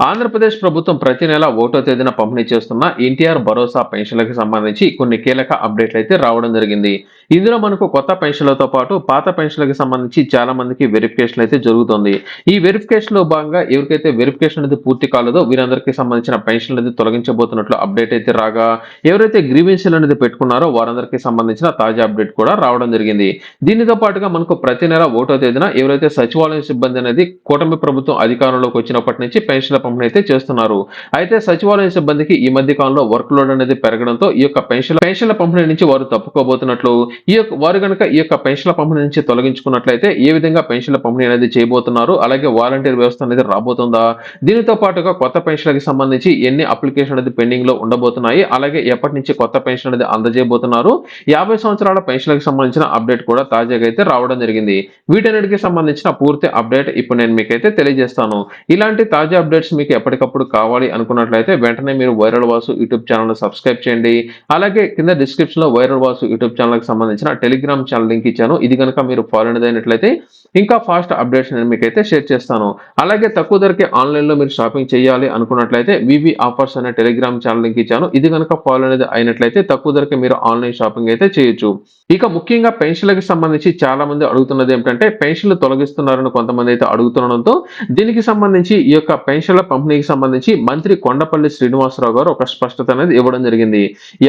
ఆంధ్రప్రదేశ్ ప్రభుత్వం ప్రతి నెల ఒకటో తేదీన పంపిణీ చేస్తున్న ఎన్టీఆర్ భరోసా పెన్షన్లకు సంబంధించి కొన్ని కీలక అప్డేట్లు అయితే రావడం జరిగింది. ఇందులో మనకు కొత్త పెన్షన్లతో పాటు పాత పెన్షన్లకు సంబంధించి చాలా మందికి వెరిఫికేషన్ అయితే జరుగుతుంది. ఈ వెరిఫికేషన్లో భాగంగా ఎవరికైతే వెరిఫికేషన్ అనేది పూర్తి కాలేదో వీరందరికీ సంబంధించిన పెన్షన్లు అనేది తొలగించబోతున్నట్లు అప్డేట్ అయితే రాగా ఎవరైతే గ్రీవెన్సీలు అనేది పెట్టుకున్నారో వారందరికీ సంబంధించిన తాజా అప్డేట్ కూడా రావడం జరిగింది. దీనితో పాటుగా మనకు ప్రతి నెల ఒకటో తేదీన ఎవరైతే సచివాలయం సిబ్బంది అనేది కూటమి ప్రభుత్వం అధికారంలోకి వచ్చినప్పటి నుంచి పెన్షన్ల పంపిణీ అయితే చేస్తున్నారు. అయితే సచివాలయ సిబ్బందికి ఈ మధ్య కాలంలో వర్క్ లోడ్ అనేది పెరగడంతో ఈ యొక్క పెన్షన్ పెన్షన్ల పంపిణీ నుంచి వారు తప్పుకోబోతున్నట్లు ఈ యొక్క వారు కనుక ఈ యొక్క పెన్షన్ల పంపిణీ నుంచి తొలగించుకున్నట్లయితే ఏ విధంగా పెన్షన్ల పంపిణీ అనేది చేయబోతున్నారు? అలాగే వాలంటీర్ వ్యవస్థ అనేది రాబోతుందా? దీనితో పాటుగా కొత్త పెన్షన్లకు సంబంధించి ఎన్ని అప్లికేషన్ అనేది పెండింగ్లో ఉండబోతున్నాయి? అలాగే ఎప్పటి నుంచి కొత్త పెన్షన్ అనేది అందజేయబోతున్నారు? యాభై సంవత్సరాల పెన్షన్లకు సంబంధించిన అప్డేట్ కూడా తాజాగా అయితే రావడం జరిగింది. వీటన్నిటికి సంబంధించిన పూర్తి అప్డేట్ ఇప్పుడు నేను మీకైతే తెలియజేస్తాను. ఇలాంటి తాజా అప్డేట్స్ మీకు ఎప్పటికప్పుడు కావాలి అనుకున్నట్లయితే వెంటనే మీరు viral Vasu YouTube channel subscribe చేయండి. అలాగే కింద డిస్క్రిప్షన్లో వైరల్ వాసు యూట్యూబ్ ఛానల్కి సంబంధించిన టెలిగ్రామ్ ఛానల్ లింక్ ఇచ్చాను. ఇది కనుక మీరు ఫాలో అయినట్లయితే ఇంకా ఫాస్ట్ అప్డేట్స్ నేను మీకైతే షేర్ చేస్తాను. అలాగే తక్కువ ధరకే ఆన్లైన్లో మీరు షాపింగ్ చేయాలి అనుకున్నట్లయితే వివి ఆఫర్స్ అనే టెలిగ్రామ్ ఛానల్ లింక్ ఇచ్చాను. ఇది కనుక ఫాలో అనేది అయినట్లయితే తక్కువ ధరకే మీరు ఆన్లైన్ షాపింగ్ అయితే చేయొచ్చు. ఇక ముఖ్యంగా పెన్షన్లకు సంబంధించి చాలా మంది అడుగుతున్నది ఏమిటంటే పెన్షన్లు తొలగిస్తున్నారని కొంతమంది అయితే అడుగుతుండడంతో దీనికి సంబంధించి ఈ యొక్క పెన్షన్ల పంపిణీకి సంబంధించి మంత్రి కొండపల్లి శ్రీనివాసరావు గారు ఒక స్పష్టత అనేది ఇవ్వడం జరిగింది.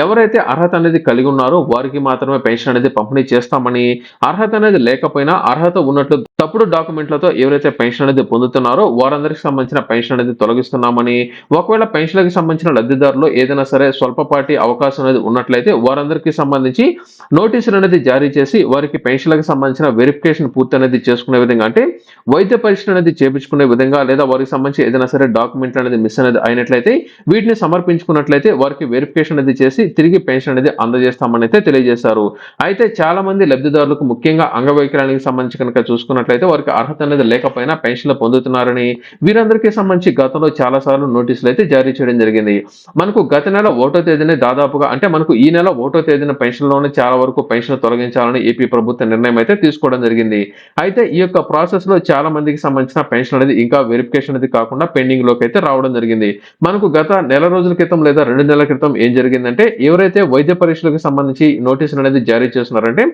ఎవరైతే అర్హత అనేది కలిగి ఉన్నారో వారికి మాత్రమే పెన్షన్ అనేది పంపిణీ చేస్తామని అర్హత అనేది లేకపోయినా అర్హత ఉన్నట్లు తప్పుడు డాక్యుమెంట్లతో ఎవరైతే పెన్షన్ అనేది పొందుతున్నారో వారందరికి సంబంధించిన పెన్షన్ అనేది తొలగిస్తున్నామని ఒకవేళ పెన్షన్లకు సంబంధించిన లబ్ధిదారులు ఏదైనా సరే స్వల్పపాటి అవకాశం అనేది ఉన్నట్లయితే వారందరికీ సంబంధించి నోటీసులు అనేది జారీ చేసి వారికి పెన్షన్లకు సంబంధించిన వెరిఫికేషన్ పూర్తి అనేది చేసుకునే విధంగా అంటే వైద్య పరీక్ష అనేది చేపించుకునే విధంగా లేదా వారికి సంబంధించి ఏదైనా సరే డాక్యుమెంట్ అనేది మిస్ అనేది అయినట్లయితే వీటిని సమర్పించుకున్నట్లయితే వారికి వెరిఫికేషన్ అనేది చేసి తిరిగి పెన్షన్ అనేది అందజేస్తామని అయితే తెలియజేశారు. అయితే చాలా మంది లబ్ధిదారులకు ముఖ్యంగా అంగవైకల్యానికి సంబంధించి కనుక చూసుకున్నట్లయితే వారికి అర్హత అనేది లేకపోయినా పెన్షన్లు పొందుతున్నారని వీరందరికీ సంబంధించి గతంలో చాలా సార్లు నోటీసులు అయితే జారీ చేయడం జరిగింది. మనకు గత నెల ఓటో తేదీనే దాదాపుగా అంటే మనకు ఈ నెల ఓటో తేదీన పెన్షన్లోనే చాలా వరకు పెన్షన్ తొలగించాలని ఏపీ ప్రభుత్వ నిర్ణయం అయితే తీసుకోవడం జరిగింది. అయితే ఈ యొక్క ప్రాసెస్లో చాలా మందికి సంబంధించిన పెన్షన్ అనేది ఇంకా వెరిఫికేషన్ అనేది కాకుండా పెండింగ్ లోకి అయితే రావడం జరిగింది. మనకు గత నెల రోజుల క్రితం లేదా రెండు నెలల క్రితం ఏం జరిగిందంటే ఎవరైతే వైద్య పరీక్షలకు సంబంధించి నోటీసులు అనేది జారీ చేస్తున్నారంటే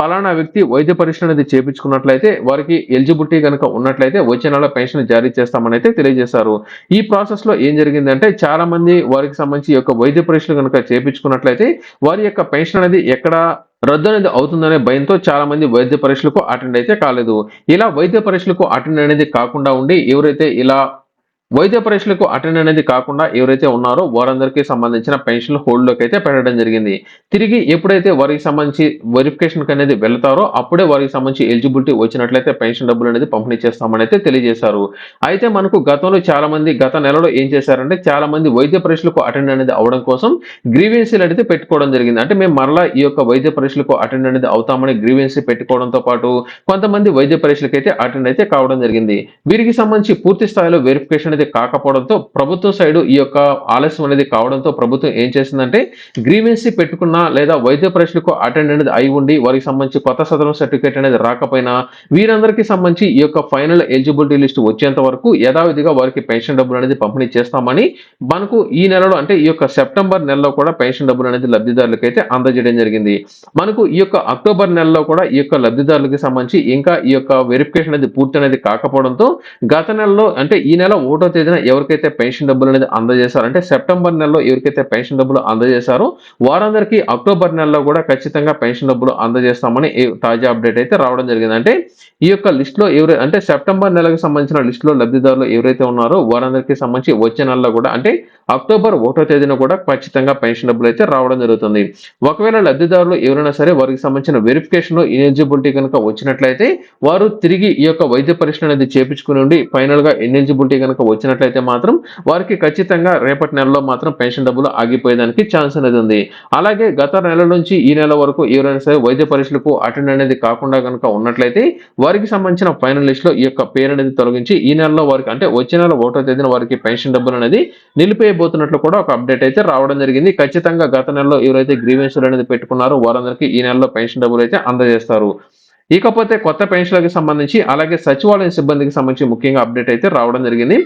పలానా వ్యక్తి వైద్య పరీక్ష అనేది చేపించుకున్నట్లయితే వారికి ఎలిజిబిలిటీ కనుక ఉన్నట్లయితే వచ్చే నెల పెన్షన్ జారీ చేస్తామని అయితే తెలియజేశారు. ఈ ప్రాసెస్లో ఏం జరిగిందంటే చాలా మంది వారికి సంబంధించి యొక్క వైద్య పరీక్షలు కనుక చేపించుకున్నట్లయితే వారి యొక్క పెన్షన్ అనేది ఎక్కడ రద్దు అనేది అవుతుందనే భయంతో చాలా మంది వైద్య పరీక్షలకు అటెండ్ అయితే కాలేదు. ఇలా వైద్య పరీక్షలకు అటెండ్ అనేది కాకుండా ఉండి ఎవరైతే ఇలా వైద్య పరీక్షలకు అటెండ్ అనేది కాకుండా ఎవరైతే ఉన్నారో వారందరికీ సంబంధించిన పెన్షన్ హోల్డ్లోకి అయితే పెట్టడం జరిగింది. తిరిగి ఎప్పుడైతే వారికి సంబంధించి వెరిఫికేషన్ అనేది వెళ్తారో అప్పుడే వారికి సంబంధించి ఎలిజిబిలిటీ వచ్చినట్లయితే పెన్షన్ డబ్బులు అనేది పంపిణీ చేస్తామని అయితే తెలియజేశారు. అయితే మనకు గతంలో చాలా మంది గత నెలలో ఏం చేశారంటే చాలా మంది వైద్య పరీక్షలకు అటెండ్ అనేది అవడం కోసం గ్రీవెన్సీలు అనేది పెట్టుకోవడం జరిగింది. అంటే మేము మరలా ఈ యొక్క వైద్య పరీక్షలకు అటెండ్ అనేది అవుతామని గ్రీవెన్సీ పెట్టుకోవడంతో పాటు కొంతమంది వైద్య పరీక్షలకు అయితే అటెండ్ అయితే కావడం జరిగింది. వీరికి సంబంధించి పూర్తి స్థాయిలో వెరిఫికేషన్ అనేది కాకపోవడంతో ప్రభుత్వం సైడ్ ఈ యొక్క ఆలస్యం అనేది కావడంతో ప్రభుత్వం ఏం చేసిందంటే గ్రీవెన్సీ పెట్టుకున్న లేదా వైద్య పరీక్షలకు అటెండ్ అనేది అయి ఉండి వారికి సంబంధించి కొత్త సదరం సర్టిఫికేట్ అనేది రాకపోయినా వీరందరికీ సంబంధించి ఈ యొక్క ఫైనల్ ఎలిజిబిలిటీ లిస్ట్ వచ్చేంత వరకు యథావిధిగా వారికి పెన్షన్ డబ్బులు అనేది పంపిణీ చేస్తామని మనకు ఈ నెలలో అంటే ఈ యొక్క సెప్టెంబర్ నెలలో కూడా పెన్షన్ డబ్బులు అనేది లబ్ధిదారులకు అయితే అందజేయడం జరిగింది. మనకు ఈ యొక్క అక్టోబర్ నెలలో కూడా ఈ యొక్క లబ్ధిదారులకి సంబంధించి ఇంకా ఈ యొక్క వెరిఫికేషన్ అనేది పూర్తి అనేది కాకపోవడంతో గత నెలలో అంటే ఈ నెల ఒకటో తేదీన ఎవరికైతే పెన్షన్ డబ్బులు అనేది అందజేశారంటే సెప్టెంబర్ నెలలో ఎవరికైతే పెన్షన్ డబ్బులు అందజేశారో వారందరికీ అక్టోబర్ నెలలో కూడా ఖచ్చితంగా పెన్షన్ డబ్బులు అందజేస్తామని తాజా అప్డేట్ అయితే రావడం జరిగింది. అంటే ఈ యొక్క లిస్ట్లో ఎవరు అంటే సెప్టెంబర్ నెలకు సంబంధించిన లిస్ట్లో లబ్ధిదారులు ఎవరైతే ఉన్నారో వారందరికీ సంబంధించి వచ్చే నెలలో కూడా అంటే అక్టోబర్ ఒకటో తేదీన కూడా ఖచ్చితంగా పెన్షన్ డబ్బులు అయితే రావడం జరుగుతుంది. ఒకవేళ లబ్ధిదారులు ఎవరైనా సరే వారికి సంబంధించిన వెరిఫికేషన్లో ఇనెలిజిబిలిటీ కనుక వచ్చినట్లయితే వారు తిరిగి ఈ యొక్క వైద్య పరీక్ష అనేది చేపించుకుని ఉండి ఫైనల్గా ఇనెలిజిబిలిటీ కనుక వచ్చినట్లయితే మాత్రం వారికి ఖచ్చితంగా రేపటి నెలలో మాత్రం పెన్షన్ డబ్బులు ఆగిపోయేదానికి ఛాన్స్ అనేది ఉంది. అలాగే గత నెల నుంచి ఈ నెల వరకు ఎవరైనా సరే వైద్య పరీక్షలకు అటెండ్ అనేది కాకుండా కనుక ఉన్నట్లయితే వారికి సంబంధించిన ఫైనల్ లిస్ట్లో ఈ యొక్క పేరు అనేది తొలగించి ఈ నెలలో వారికి అంటే వచ్చే నెల ఒకటో తేదీన వారికి పెన్షన్ డబ్బులు అనేది నిలిపేయబోతున్నట్లు కూడా ఒక అప్డేట్ అయితే రావడం జరిగింది. ఖచ్చితంగా గత నెలలో ఎవరైతే గ్రీవెన్సులు అనేది పెట్టుకున్నారో వారందరికీ ఈ నెలలో పెన్షన్ డబ్బులు అయితే అందజేస్తారు. ఇకపోతే కొత్త పెన్షన్లకు సంబంధించి అలాగే సచివాలయం సిబ్బందికి సంబంధించి ముఖ్యంగా అప్డేట్ అయితే రావడం జరిగింది.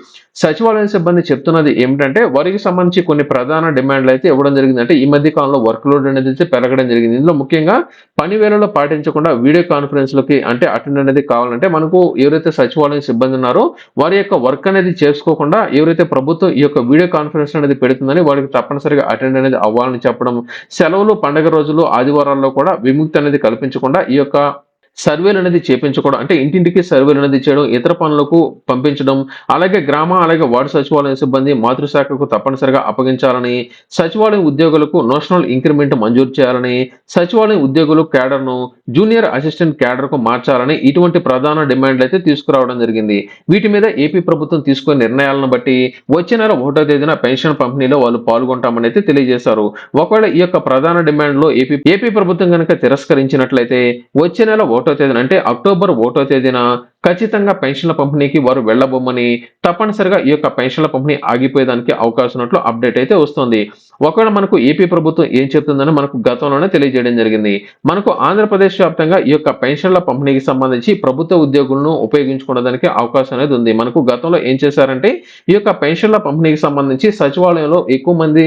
సచివాలయం సిబ్బంది చెప్తున్నది ఏమిటంటే వారికి సంబంధించి కొన్ని ప్రధాన డిమాండ్లు అయితే ఇవ్వడం జరిగింది. అంటే ఈ మధ్య కాలంలో వర్క్ లోడ్ అనేది అయితే పెరగడం జరిగింది. ఇందులో ముఖ్యంగా పని వేళలో పాటించకుండా వీడియో కాన్ఫరెన్స్లకి అంటే అటెండ్ అనేది కావాలంటే మనకు ఎవరైతే సచివాలయం సిబ్బంది ఉన్నారో వారి యొక్క వర్క్ అనేది చేసుకోకుండా ఎవరైతే ప్రభుత్వం ఈ యొక్క వీడియో కాన్ఫరెన్స్ అనేది పెడుతుందని వారికి తప్పనిసరిగా అటెండ్ అనేది అవ్వాలని చెప్పడం సెలవులు పండగ రోజులు ఆదివారాల్లో కూడా విముక్తి అనేది కల్పించకుండా ఈ యొక్క సర్వేలు అనేది చేపించుకోవడం అంటే ఇంటింటికి సర్వేలు అనేది చేయడం ఇతర పనులకు పంపించడం అలాగే గ్రామ అలాగే వార్డు సచివాలయం సిబ్బంది మాతృశాఖకు తప్పనిసరిగా అప్పగించాలని సచివాలయం ఉద్యోగులకు నేషనల్ ఇంక్రిమెంట్ మంజూరు చేయాలని సచివాలయం ఉద్యోగులు క్యాడర్ను జూనియర్ అసిస్టెంట్ క్యాడర్కు మార్చాలని ఇటువంటి ప్రధాన డిమాండ్లు అయితే తీసుకురావడం జరిగింది. వీటి మీద ఏపీ ప్రభుత్వం తీసుకునే నిర్ణయాలను బట్టి వచ్చే నెల ఒకటో తేదీన పెన్షన్ పంపిణీలో వాళ్ళు పాల్గొంటామని అయితే తెలియజేశారు. ఒకవేళ ఈ యొక్క ప్రధాన డిమాండ్లో ఏపీ ఏపీ ప్రభుత్వం కనుక తిరస్కరించినట్లయితే వచ్చే నెల ఒకటో తేదీన అంటే అక్టోబర్ ఒకటో తేదీన ఖచ్చితంగా పెన్షన్ల పంపిణీకి వారు వెళ్ళబొమ్మని తప్పనిసరిగా ఈ యొక్క పెన్షన్ల పంపిణీ ఆగిపోయేదానికి అవకాశం ఉన్నట్లు అప్డేట్ అయితే వస్తుంది. ఒకవేళ మనకు ఏపీ ప్రభుత్వం ఏం చెప్తుందని మనకు గతంలోనే తెలియజేయడం జరిగింది. మనకు ఆంధ్రప్రదేశ్ వ్యాప్తంగా ఈ యొక్క పెన్షన్ల పంపిణీకి సంబంధించి ప్రభుత్వ ఉద్యోగులను ఉపయోగించుకోవడానికి అవకాశం అనేది ఉంది. మనకు గతంలో ఏం చేశారంటే ఈ యొక్క పెన్షన్ల పంపిణీకి సంబంధించి సచివాలయంలో ఎక్కువ మంది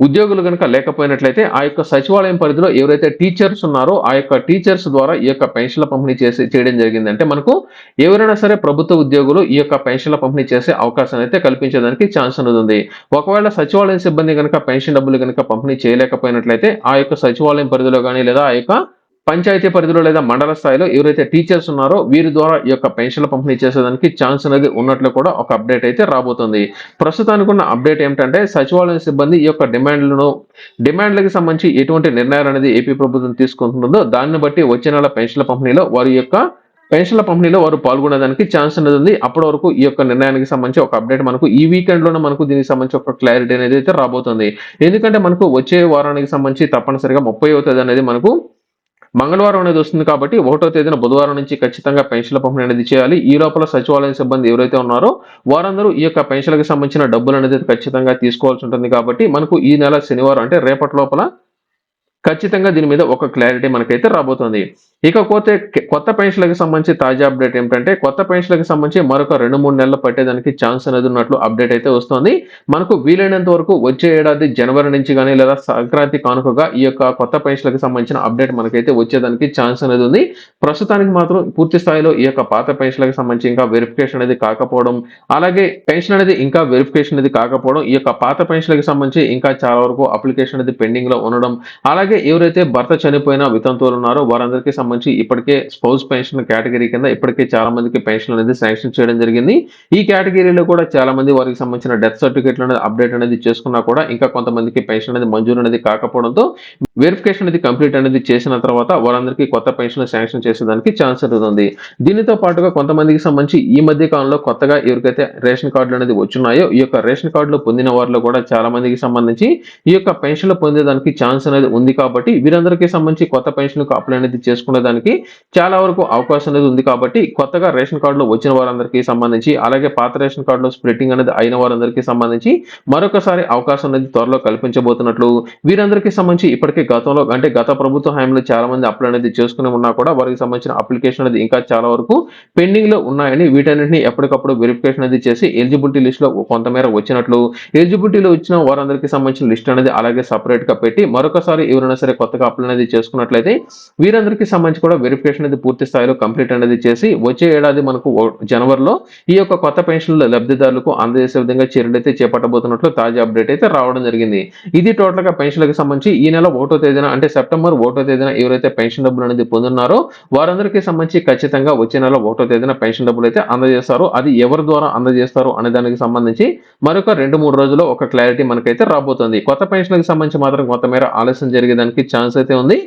ఉద్యోగులు కనుక లేకపోయినట్లయితే ఆ యొక్క సచివాలయం పరిధిలో ఎవరైతే టీచర్స్ ఉన్నారో ఆ యొక్క టీచర్స్ ద్వారా ఈ యొక్క పెన్షన్ల పంపిణీ చేసి చేయడం జరిగింది అంటే మనకు ఎవరైనా సరే ప్రభుత్వ ఉద్యోగులు ఈ యొక్క పెన్షన్ల పంపిణీ చేసే అవకాశం అయితే కల్పించడానికి ఛాన్స్ ఉంది. ఒకవేళ సచివాలయం సిబ్బంది కనుక పెన్షన్ డబ్బులు కనుక పంపిణీ చేయలేకపోయినట్లయితే ఆ యొక్క సచివాలయం పరిధిలో కానీ లేదా ఆ యొక్క పంచాయతీ పరిధిలో లేదా మండల స్థాయిలో ఎవరైతే టీచర్స్ ఉన్నారో వీరి ద్వారా ఈ యొక్క పెన్షన్ల పంపిణీ చేసేదానికి ఛాన్స్ అనేది ఉన్నట్లు కూడా ఒక అప్డేట్ అయితే రాబోతుంది. ప్రస్తుతానికి ఉన్న అప్డేట్ ఏమిటంటే సచివాలయం సిబ్బంది ఈ యొక్క డిమాండ్లను డిమాండ్లకు సంబంధించి ఎటువంటి నిర్ణయాలు అనేది ఏపీ ప్రభుత్వం తీసుకుంటుందో దాన్ని బట్టి వచ్చే నెల పెన్షన్ల పంపిణీలో వారి యొక్క పెన్షన్ల పంపిణీలో వారు పాల్గొనేదానికి ఛాన్స్ అనేది ఉంది. అప్పటి వరకు ఈ యొక్క నిర్ణయానికి సంబంధించి ఒక అప్డేట్ మనకు ఈ వీకెండ్లోనే మనకు దీనికి సంబంధించి ఒక క్లారిటీ అనేది అయితే రాబోతుంది. ఎందుకంటే మనకు వచ్చే వారానికి సంబంధించి తప్పనిసరిగా ముప్పై అవుతుంది అనేది మనకు మంగళవారం అనేది వస్తుంది కాబట్టి ఒకటో తేదీన బుధవారం నుంచి ఖచ్చితంగా పెన్షన్ల పంపిణీ అనేది చేయాలి. ఈ లోపల సచివాలయం సిబ్బంది ఎవరైతే ఉన్నారో వారందరూ ఈ యొక్క పెన్షన్లకు సంబంధించిన డబ్బులు అనేది ఖచ్చితంగా తీసుకోవాల్సి ఉంటుంది కాబట్టి మనకు ఈ నెల శనివారం అంటే రేపటి లోపల ఖచ్చితంగా దీని మీద ఒక క్లారిటీ మనకైతే రాబోతుంది. ఇకపోతే కొత్త పెన్షన్లకు సంబంధించి తాజా అప్డేట్ ఏమిటంటే కొత్త పెన్షన్లకు సంబంధించి మరొక రెండు మూడు నెలలు పట్టేదానికి ఛాన్స్ అనేది ఉన్నట్లు అప్డేట్ అయితే వస్తుంది. మనకు వీలైనంత వరకు వచ్చే ఏడాది జనవరి నుంచి కానీ లేదా సంక్రాంతి కానుకగా ఈ యొక్క కొత్త పెన్షన్లకు సంబంధించిన అప్డేట్ మనకైతే వచ్చేదానికి ఛాన్స్ అనేది ఉంది. ప్రస్తుతానికి మాత్రం పూర్తి స్థాయిలో ఈ యొక్క పాత పెన్షన్లకు సంబంధించి ఇంకా వెరిఫికేషన్ అనేది కాకపోవడం అలాగే పెన్షన్ అనేది ఇంకా వెరిఫికేషన్ అనేది కాకపోవడం ఈ యొక్క పాత పెన్షన్లకు సంబంధించి ఇంకా చాలా వరకు అప్లికేషన్ అనేది పెండింగ్లో ఉండడం అలాగే ఎవరైతే భర్త చనిపోయిన వితంతువులు ఉన్నారో వారందరికీ సంబంధించి ఇప్పటికే స్పౌస్ పెన్షన్ కేటగిరీ కింద ఇప్పటికే చాలా మందికి పెన్షన్ అనేది శాంక్షన్ చేయడం జరిగింది. ఈ కేటగిరీలో కూడా చాలా మంది వారికి సంబంధించిన డెత్ సర్టిఫికేట్లు అనేది అప్డేట్ అనేది చేసుకున్నా కూడా ఇంకా కొంతమందికి పెన్షన్ అనేది మంజూరు అనేది కాకపోవడంతో వెరిఫికేషన్ అనేది కంప్లీట్ అనేది చేసిన తర్వాత వారందరికీ కొత్త పెన్షన్ శాంక్షన్ చేసేదానికి ఛాన్స్ అనేది దీనితో పాటుగా కొంతమందికి సంబంధించి ఈ మధ్య కాలంలో కొత్తగా ఎవరికైతే రేషన్ కార్డులు అనేది వచ్చున్నాయో ఈ యొక్క రేషన్ కార్డులు పొందిన వారిలో కూడా చాలా మందికి సంబంధించి ఈ యొక్క పెన్షన్లు పొందేదానికి ఛాన్స్ అనేది ఉంది కాబట్టి వీరందరికీ సంబంధించి కొత్త పెన్షన్లకు అప్లై అనేది చేసుకునేదానికి చాలా వరకు అవకాశం అనేది ఉంది కాబట్టి కొత్తగా రేషన్ కార్డులో వచ్చిన వారందరికీ సంబంధించి అలాగే పాత రేషన్ కార్డులో స్ప్లిట్టింగ్ అనేది అయిన వారందరికీ సంబంధించి మరొకసారి అవకాశం అనేది త్వరలో కల్పించబోతున్నట్లు వీరందరికీ సంబంధించి ఇప్పటికే గతంలో అంటే గత ప్రభుత్వ హయాంలో చాలా మంది అప్లై అనేది చేసుకుని ఉన్నా కూడా వారికి సంబంధించిన అప్లికేషన్ అనేది ఇంకా చాలా వరకు పెండింగ్లో ఉన్నాయని వీటన్నిటిని ఎప్పటికప్పుడు వెరిఫికేషన్ అనేది చేసి ఎలిజిబిలిటీ లిస్ట్లో కొంతమేర వచ్చినట్లు. ఎలిజిబిలిటీలో వచ్చిన వారందరికీ సంబంధించిన లిస్ట్ అనేది అలాగే సపరేట్గా పెట్టి మరొకసారి ఎవరైనా సరే కొత్తగా అప్లై అనేది చేసుకున్నట్లయితే వీరందరికీ సంబంధించి కూడా వెరిఫికేషన్ అనేది పూర్తి స్థాయిలో కంప్లీట్ అనేది చేసి వచ్చే ఏడాది మనకు జనవరిలో ఈ యొక్క కొత్త పెన్షన్ల లబ్ధిదారులకు అందజేసే విధంగా చర్యలు అయితే చేపట్టబోతున్నట్లు తాజా అప్డేట్ అయితే రావడం జరిగింది. ఇది టోటల్గా పెన్షన్లకు సంబంధించి ఈ నెల ఒకటో తేదీన అంటే సెప్టెంబర్ ఒకటో తేదీన ఎవరైతే పెన్షన్ డబ్బులు అనేది పొందున్నారో వారందరికీ సంబంధించి ఖచ్చితంగా వచ్చే నెల ఒకటో తేదీన పెన్షన్ డబ్బులు అయితే అందజేస్తారు. అది ఎవరి ద్వారా అందజేస్తారు అనే దానికి సంబంధించి మరొక రెండు మూడు రోజుల్లో ఒక క్లారిటీ మనకైతే రాబోతుంది. కొత్త పెన్షన్లకు సంబంధించి మాత్రం కొంతమేర ఆలస్యం జరిగేదానికి ఛాన్స్ అయితే ఉంది.